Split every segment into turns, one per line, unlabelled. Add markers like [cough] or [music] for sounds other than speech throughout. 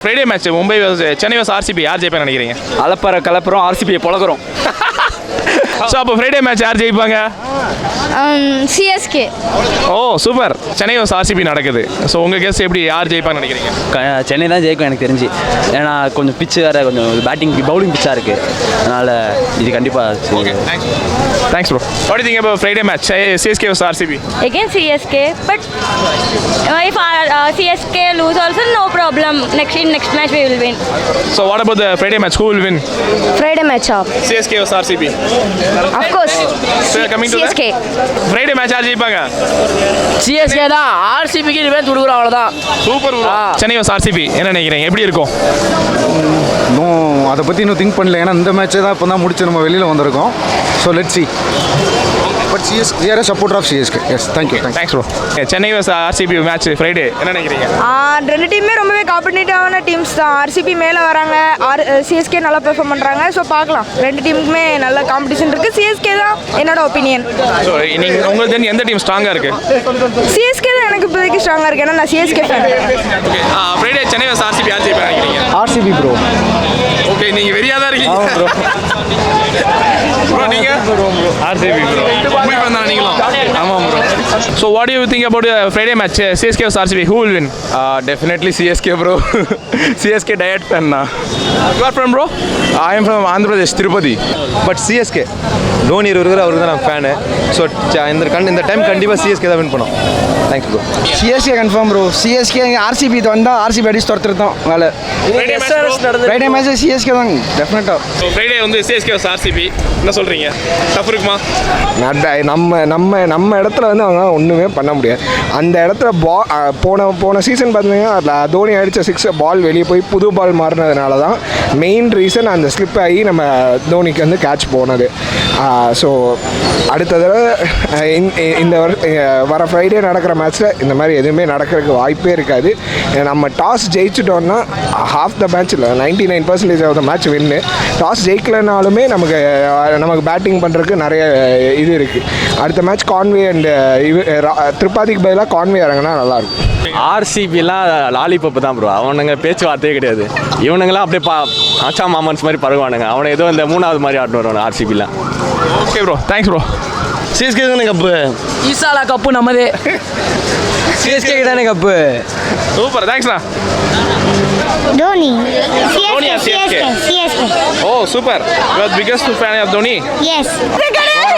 Friday match Mumbai Chennai versus RCB யார் ஜெயிப்பா நினைக்கிறீங்க?
அலப்பற கலப்புறோம் ஆர்சிபியை பழகுறோம். [laughs]
ஸோ அப்போ ஃப்ரைடே மேட்ச் யார் ஜெயிப்பாங்க?
CSK
oh super Chennai versus RCB நடக்குது. ஸோ உங்கள் கெஸ்ட் எப்படி யார் ஜெயிப்பான்னு நினைக்கிறீங்க?
க- சென்னை தான் ஜெயிக்கும் எனக்கு தெரிஞ்சு. ஏன்னா கொஞ்சம் பிச்சு வேறு கொஞ்சம் பேட்டிங் பவுலிங் பிச்சாக இருக்குது அதனால் இது கண்டிப்பாக
thanks thanks bro what think இப்போ Friday match CSK versus RCB
again CSK but uh, if our, uh, CSK lose also no problem. Next in next match we will win.
So what about the Friday match who will win
Friday match up
CSK versus RCB
of course.
Coming to
CSK
Friday match யார் ஜெயிப்பாங்க
CSK தான். ஆர்சிபிக்கு defence கொடுக்குறோம் அவ்வளோதான்
super Chennai versus RCB என்ன நினைக்கிறீங்க? எப்படி இருக்கும்?
இன்னும் அதை பற்றி இன்னும் திங்க் பண்ணல. ஏன்னா இந்த மேட்ச்சை தான் இப்போ தான் முடிச்சு நம்ம வெளியில் வந்திருக்கோம். So let see but CS we are support of CSK yes thank you thanks
thanks bro Chennai versus RCB match Friday என்ன நினைக்கிறீங்க?
ரெண்டு டீமுமே ரொம்பவே காம்படிட்டிவான டீம்ஸ் தான். ஆர்சிபி மேலே வராங்க. ஆர் சிஎஸ்கே நல்லா பெர்ஃபார்ம் பண்ணுறாங்க ஸோ பார்க்கலாம். ரெண்டு டீமுக்குமே நல்ல காம்படிஷன் இருக்குது சிஎஸ்கே தான் என்னோட ஒப்பீனியன்
ஸோ நீங்கள் உங்களுக்கு தெரிஞ்ச எந்த டீம் ஸ்ட்ராங்காக இருக்குது
சிஎஸ்கே தான் எனக்கு இப்போதைக்கு ஸ்ட்ராங்காக இருக்கு. ஏன்னா நான் CSK fan
okay Friday Chennai versus RCB ஜெயிப்பா நினைக்கிறீங்க?
ஆர்சிபி ப்ரோ
ஓகே நீங்கள் வெறியா தான் இருக்கீங்க. ப்ரோ ப்ரோ நீங்கள் ஆர்சிபி ப்ரோ மும்பை fan தானே நீங்களும் ஆமாம் bro So what do you think about the Friday match, uh, CSK vs RCB?
Who will win? Uh, definitely CSK, bro. CSK diet fan.
na. You are from
bro? I am from Andhra Pradesh, Tirupati.
But CSK Dhoni இருக்கிற அவருக்கு தான் நான் fan so இந்த கண் இந்த time கண்டிப்பாக CSK தான் win பண்ணோம் thanks bro
CSK confirm bro CSK RCB வந்தால் ஆர்சிபி அடிச்சு துரத்துருந்தோம் வேலை.
ஃப்ரைடே மேட்ச்
சிஎஸ்கே தான் டெஃபினட்டாக
ஸோ ஃப்ரைடே வந்து சிஎஸ்கே ஆர்சிபி என்ன சொல்கிறீங்க டஃப் இருக்குமா?
நம்ம நம்ம நம்ம இடத்துல வந்து அவங்க ஒன்றுமே பண்ண முடியாது. அந்த இடத்துல பா போன போன சீசன் பார்த்தீங்கன்னா அதுல தோனி அடித்த சிக்ஸ் பால் வெளியே போய் புது பால் மாறினதுனால தான் மெயின் ரீசன் அந்த ஸ்லிப் ஆகி நம்ம தோனிக்கு வந்து கேட்ச் போனது. ஸோ அடுத்த தடவை இந்த- வர ஃப்ரைடே நடக்கிற மேட்ச்சில் இந்த மாதிரி எதுவுமே நடக்கிறதுக்கு வாய்ப்பே இருக்காது. நம்ம டாஸ் ஜெயிச்சிட்டோம்னா ஹாஃப் த மேட்ச்சில் ninety nine percentage of the match win toss ஜெயிக்கலனாலுமே நமக்கு நமக்கு பேட்டிங் பண்ணுறதுக்கு நிறைய இது இருக்குது அடுத்த மேட்ச் கான்வே அண்ட் இவ திரிபாதிக்கு பதிலாக கான்வே இறங்கினா நல்லாயிருக்கும்
ஆர்சிபிலாம் லாலிபப் தான் ப்ரோ அவனுங்க பேச்சுவார்த்தையே கிடையாது. இவனுங்களாம் அப்படியே பா ஆச்சா மாமன்ஸ் மாதிரி பருவானுங்க அவனை ஏதோ இந்த மூணாவது மாதிரி ஆட்டு வருவானு ஆர்சிபிலாம்
okay bro thanks bro
CSK தானே கப்பு
ஈசாலா கப்பு நம்மதே.
சிஎஸ்கே தானே கப்பு
சூப்பர் தேங்க்ஸ்ண்ணா
Dhoni
Dhoni CSK?
CSK
oh super you are biggest fan of Dhoni.
Yes.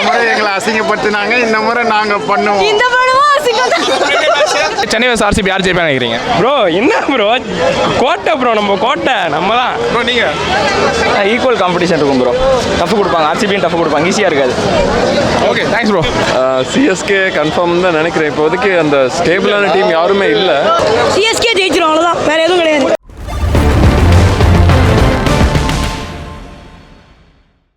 முறை எங்களை அசிங்கப்படுத்தினாங்க இந்த முறை நாங்கள் பண்ணுவோம்.
இந்த படமும் அசிங்கம் [laughs]
சென்னை வர்ஸ் ஆர்சிபி யார் ஜெயிப்பா நினைக்கிறீங்க?
ப்ரோ என்ன ப்ரோ கோட்டை ப்ரோ நம்ம கோட்டை நம்ம தான்
ப்ரோ நீங்கள்
ஈக்குவல் காம்படிஷன் இருக்கும் ப்ரோ டஃப் கொடுப்பாங்க ஆர்சிபியும் டஃப் கொடுப்பாங்க ஈஸியாக இருக்காது.
Okay thanks bro
CSK confirm தான் நினைக்கிறேன். இப்போதைக்கு அந்த ஸ்டேபிளான டீம் யாருமே இல்லை.
சிஎஸ்கே ஜெயிச்சிரும் அவ்வளோதான்